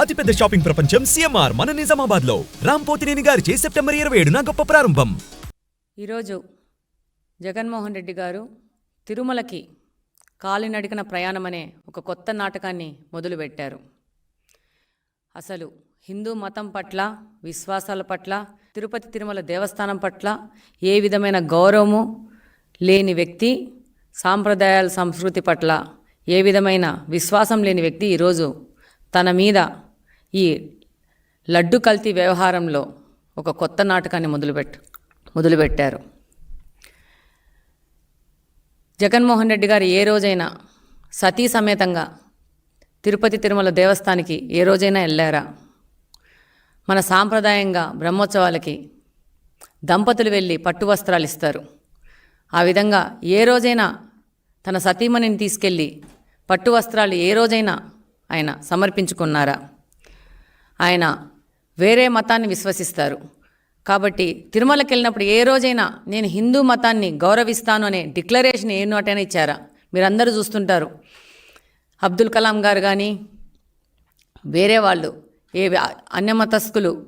అతిపెద్ద షాపింగ్ ప్రపంచం సిఎంఆర్ మన నిజామాబాద్లో రామ్ పోతినేని గారిచే సెప్టెంబర్ ఇరవై ఏడున గొప్ప ప్రారంభం. ఈరోజు జగన్మోహన్ రెడ్డి గారు తిరుమలకి కాలినడికన ప్రయాణం అనే ఒక కొత్త నాటకాన్ని మొదలుపెట్టారు. అసలు హిందూ మతం పట్ల విశ్వాసాల పట్ల తిరుపతి తిరుమల దేవస్థానం పట్ల ఏ విధమైన గౌరవము లేని వ్యక్తి సాంప్రదాయాల సంస్కృతి పట్ల ఏ విధమైన విశ్వాసం లేని వ్యక్తి ఈరోజు తన మీద ఈ లడ్డు కల్తీ వ్యవహారంలో ఒక కొత్త నాటకాన్ని మొదలుపెట్టు మొదలుపెట్టారు. జగన్మోహన్ రెడ్డి గారు ఏ రోజైనా సతీ సమేతంగా తిరుపతి తిరుమల దేవస్థానికి ఏ రోజైనా వెళ్ళారా? మన సాంప్రదాయంగా బ్రహ్మోత్సవాలకి దంపతులు వెళ్ళి పట్టు వస్త్రాలు ఇస్తారు. ఆ విధంగా ఏ రోజైనా తన సతీమణిని తీసుకెళ్ళి పట్టు వస్త్రాలు ఏ రోజైనా ఆయన సమర్పించుకున్నారా? ఆయన వేరే మతాన్ని విశ్వసిస్తారు. కాబట్టి తిరుమలకి వెళ్ళినప్పుడు ఏ రోజైనా నేను హిందూ మతాన్ని గౌరవిస్తాను అనే డిక్లరేషన్ ఏ నోటైనా ఇచ్చారా? మీరందరూ చూస్తుంటారు. అబ్దుల్ కలాం గారు కానీ వేరే వాళ్ళు ఏ అన్యమతస్థులు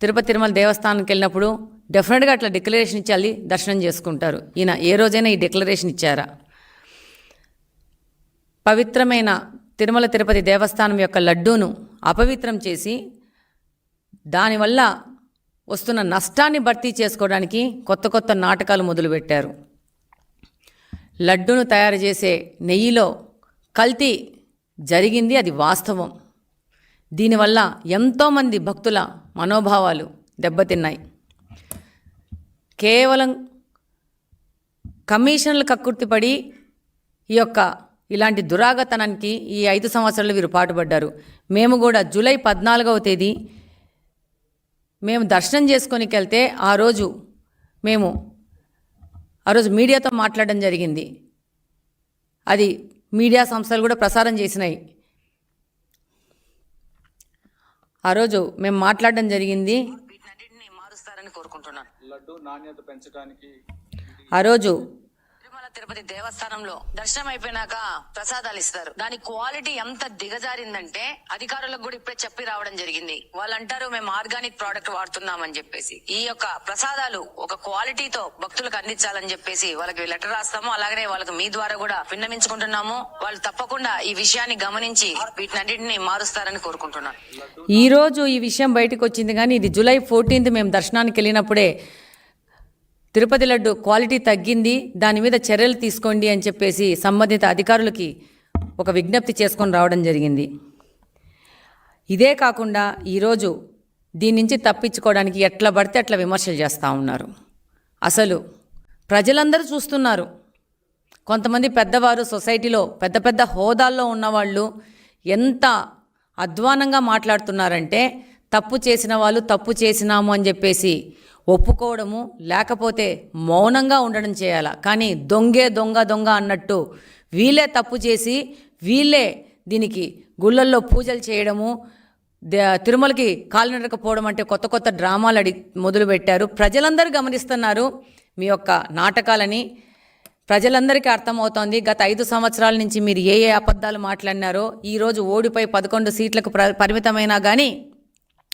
తిరుపతి తిరుమల దేవస్థానానికి వెళ్ళినప్పుడు డెఫినెట్గా అట్లా డిక్లరేషన్ ఇచ్చాలి దర్శనం చేసుకుంటారు. ఈయన ఏ రోజైనా ఈ డిక్లరేషన్ ఇచ్చారా? పవిత్రమైన తిరుమల తిరుపతి దేవస్థానం యొక్క లడ్డూను అపవిత్రం చేసి దానివల్ల వస్తున్న నష్టాన్ని భర్తీ చేసుకోవడానికి కొత్త కొత్త నాటకాలు మొదలుపెట్టారు. లడ్డును తయారు చేసే నెయ్యిలో కల్తీ జరిగింది అది వాస్తవం. దీనివల్ల ఎంతోమంది భక్తుల మనోభావాలు దెబ్బతిన్నాయి. కేవలం కమిషన్లు కక్కుర్తిపడి ఈ యొక్క ఇలాంటి దురాగతనానికి ఈ ఐదు సంవత్సరాలు వీరు పాటుపడ్డారు. మేము కూడా జూలై పద్నాలుగవ తేదీ మేము దర్శనం చేసుకొనికి వెళ్తే ఆ రోజు మేము ఆ రోజు మీడియాతో మాట్లాడడం జరిగింది. అది మీడియా సంస్థలు కూడా ప్రసారం చేసినాయి. ఆ రోజు మేము మాట్లాడడం జరిగింది. ఆ రోజు తిరుపతి దేవస్థానంలో దర్శనం అయిపోయినాక ప్రసాదాలు ఇస్తారు. దాని క్వాలిటీ ఎంత దిగజారిందంటే అధికారులకు కూడా ఇప్పుడే చెప్పి రావడం జరిగింది. వాళ్ళు అంటారు మేము ఆర్గానిక్ ప్రోడక్ట్ వాడుతున్నామని చెప్పేసి. ఈ యొక్క ప్రసాదాలు ఒక క్వాలిటీతో భక్తులకు అందించాలని చెప్పేసి వాళ్ళకి లెటర్ రాస్తాము. అలాగనే వాళ్ళకి మీ ద్వారా కూడా విన్నవించుకుంటున్నాము. వాళ్ళు తప్పకుండా ఈ విషయాన్ని గమనించి వీటినన్నింటిని మారుస్తారని కోరుకుంటున్నాను. ఈరోజు ఈ విషయం బయటకు వచ్చింది కానీ ఇది జూలై ఫోర్టీన్త్ మేము దర్శనానికి వెళ్ళినప్పుడే తిరుపతి లడ్డు క్వాలిటీ తగ్గింది దాని మీద చర్యలు తీసుకోండి అని చెప్పేసి సంబంధిత అధికారులకి ఒక విజ్ఞప్తి చేసుకొని రావడం జరిగింది. ఇదే కాకుండా ఈరోజు దీని నుంచి తప్పించుకోవడానికి ఎట్లా పడితే అట్లా విమర్శలు చేస్తూ ఉన్నారు. అసలు ప్రజలందరూ చూస్తున్నారు. కొంతమంది పెద్దవారు సొసైటీలో పెద్ద పెద్ద హోదాల్లో ఉన్నవాళ్ళు ఎంత అధ్వానంగా మాట్లాడుతున్నారంటే తప్పు చేసిన వాళ్ళు తప్పు చేసినాము అని చెప్పేసి ఒప్పుకోవడము లేకపోతే మౌనంగా ఉండడం చేయాలా. కానీ దొంగే దొంగ దొంగ అన్నట్టు వీళ్ళే తప్పు చేసి వీళ్ళే దీనికి గుళ్ళల్లో పూజలు చేయడము ద- తిరుమలకి కాలినడకపోవడం అంటే కొత్త కొత్త డ్రామాలు అడి మొదలుపెట్టారు. ప్రజలందరూ గమనిస్తున్నారు మీ యొక్క నాటకాలని. ప్రజలందరికీ అర్థమవుతోంది. గత ఐదు సంవత్సరాల నుంచి మీరు ఏ ఏ అబద్ధాలు మాట్లాడినారో ఈరోజు ఓడిపై పదకొండు సీట్లకు ప్ర పరిమితమైనా కానీ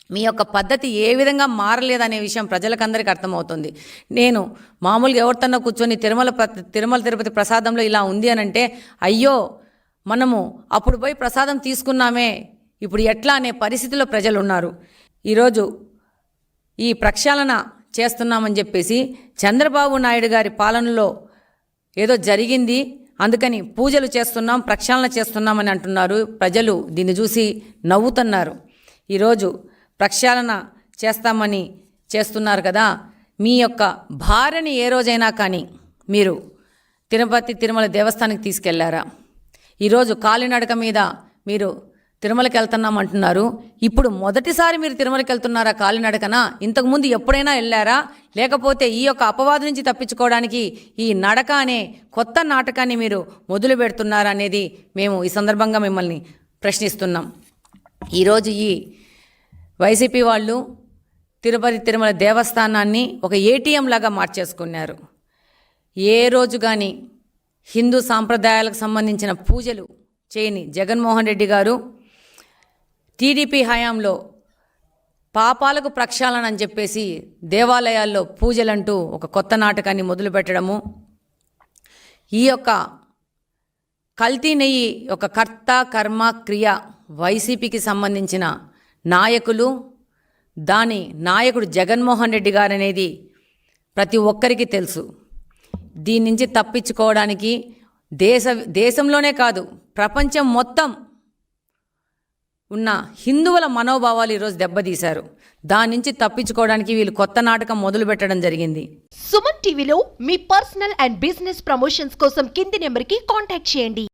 మీ యొక్క పద్ధతి ఏ విధంగా మారలేదనే విషయం ప్రజలకందరికీ అర్థమవుతుంది. నేను మామూలుగా ఎవరితోనో కూర్చొని తిరుమల తిరుమల తిరుపతి ప్రసాదంలో ఇలా ఉంది అని అంటే అయ్యో మనము అప్పుడు పోయి ప్రసాదం తీసుకున్నామే. ఇప్పుడు ఎట్లా అనే పరిస్థితిలో ప్రజలు ఉన్నారు ఈరోజు ఈ ప్రక్షాళన చేస్తున్నామని చెప్పేసి చంద్రబాబు నాయుడు గారి పాలనలో ఏదో జరిగింది అందుకని పూజలు చేస్తున్నాం ప్రక్షాళన చేస్తున్నామని అంటున్నారు ప్రజలు. దీన్ని చూసి నవ్వుతున్నారు. ఈరోజు ప్రక్షాళన చేస్తామని చేస్తున్నారు కదా. మీ యొక్క భార్యని ఏ రోజైనా కానీ మీరు తిరుపతి తిరుమల దేవస్థానికి తీసుకెళ్ళారా? ఈరోజు కాలినడక మీద మీరు తిరుమలకి వెళ్తున్నాం అంటున్నారు ఇప్పుడు మొదటిసారి మీరు తిరుమలకి వెళ్తున్నారా కాలినడకన ఇంతకుముందు ఎప్పుడైనా వెళ్ళారా? లేకపోతే ఈ యొక్క అపవాదు నుంచి తప్పించుకోవడానికి ఈ నడక అనే కొత్త నాటకాన్ని మీరు మొదలు పెడుతున్నారా అనేది మేము ఈ సందర్భంగా మిమ్మల్ని ప్రశ్నిస్తున్నాం. ఈరోజు ఈ వైసీపీ వాళ్ళు తిరుపతి తిరుమల దేవస్థానాన్ని ఒక ఏటీఎం లాగా మార్చేసుకున్నారు. ఏ రోజు కానీ హిందూ సాంప్రదాయాలకు సంబంధించిన పూజలు చేయని జగన్మోహన్ రెడ్డి గారు టీడీపీ హయాంలో పాపాలకు ప్రక్షాళన అని చెప్పేసి దేవాలయాల్లో పూజలంటూ ఒక కొత్త నాటకాన్ని మొదలుపెట్టడము ఈ యొక్క కల్తీ నెయ్యి ఒక కర్త కర్మ క్రియ వైసీపీకి సంబంధించిన నాయకులు దాని నాయకుడు జగన్మోహన్ రెడ్డి గారు అనేది ప్రతి ఒక్కరికి తెలుసు. దీని నుంచి తప్పించుకోవడానికి దేశ దేశంలోనే కాదు ప్రపంచం మొత్తం ఉన్న హిందువుల మనోభావాలు ఈరోజు దెబ్బతీశారు. దాని నుంచి తప్పించుకోవడానికి వీళ్ళు కొత్త నాటకం మొదలు పెట్టడం జరిగింది. సుమన్ టీవీలో మీ పర్సనల్ అండ్ బిజినెస్ ప్రమోషన్స్ కోసం కింది నెంబర్కి కాంటాక్ట్ చేయండి.